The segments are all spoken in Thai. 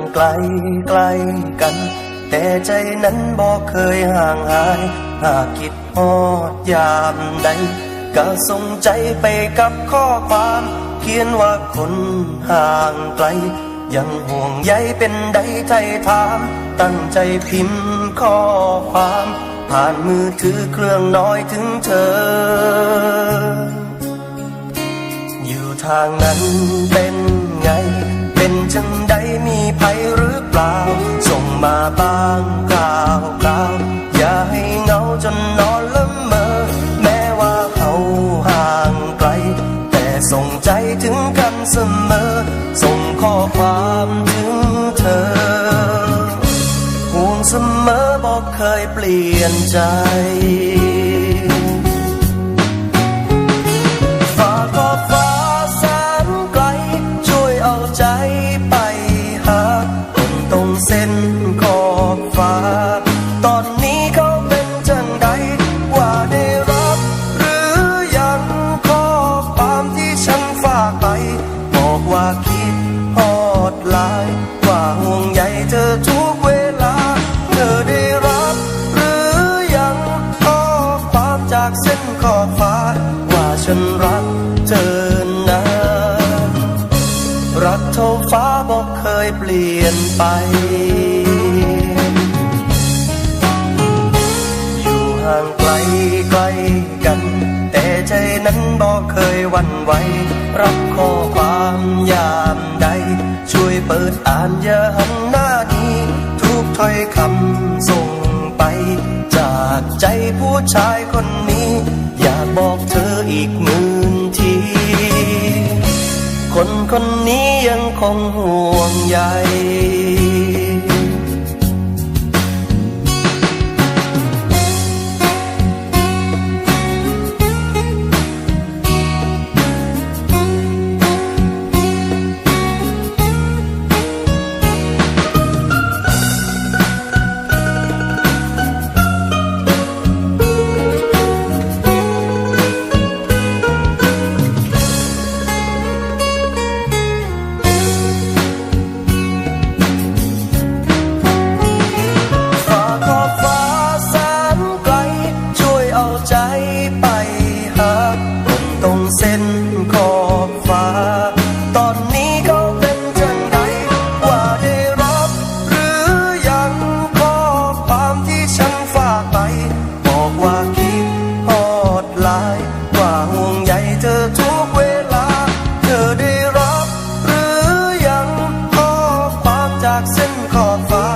างไกลไกลกัน แต่ใจนั้นบอกเคยห่างหาย หากคิดฮอดยามใด ก็ส่งใจไปกับข้อความ เขียนว่าคนห่างไกล ยังห่วงใยเป็นใดไทยถาม ตั้งใจพิมพ์ข้อความ ผ่านมือถือเครื่องน้อยถึงเธอ อยู่ทางนั้นเป็นไง เป็นจังใดมีภัยหรือเปล่า ส่งมาบ้างกล่าวกล่าวอย่าให้เงาจนนอนละเมอ แม้ว่าเขาห่างไกล แต่ส่งใจถึงกันเสมอ ส่งข้อความถึงเธอห่วงเสมอบอกเคยเปลี่ยนใจ ว่าคิดฮอดหลาย ว่าห่วงใยเธอทุกเวลา เธอได้รับหรือยังข้อความจากเส้นขอบฟ้า ว่าฉันรักเธอนะรักเท่าฟ้าบอกเคยเปลี่ยนไปอยู่ห่างไกลไกลกัน ใจนั้นบอกเคยวันไหวรับข้อความยามใด ช่วยเปิดอ่านอย่าหันหน้านี้ทุกถ้อยคำส่งไป จากใจผู้ชายคนนี้ อยากบอกเธออีกหมื่นที คนคนนี้ยังคงห่วงใย เส้นขอบฟ้า ตอนนี้เขาเป็นจังใดว่าได้รับหรือยังข้อความที่ฉันฝากไป บอกว่าคิดฮอดหลาย ว่าห่วงใยเธอทุกเวลา เธอได้รับหรือยังข้อความจากเส้นขอบฟ้า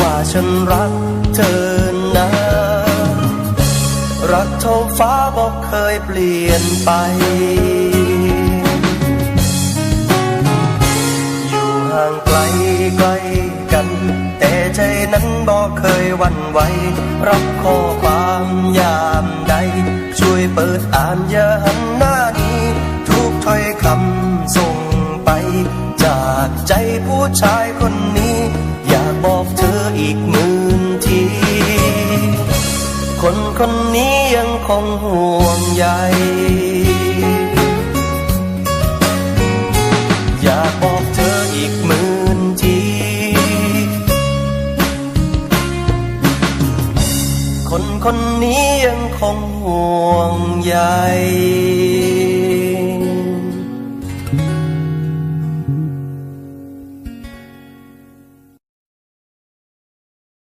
ว่าฉันรักเธอนะ รักเท่าฟ้าบอกเคยเปลี่ยนไป อยู่ห่างไกลไกลกัน แต่ใจนั้นบอกเคยวันไหวรับข้อความยามใด ช่วยเปิดอ่านอย่าหันหน้านี้ ทุกถ้อยคำส่งไป จากใจผู้ชายคนนี้ อยากบอกเธออีกมื่น คนนี้ยังคงห่วงใยอยากบอกเธออีกหมื่นที คนคนนี้ยังคงห่วงใย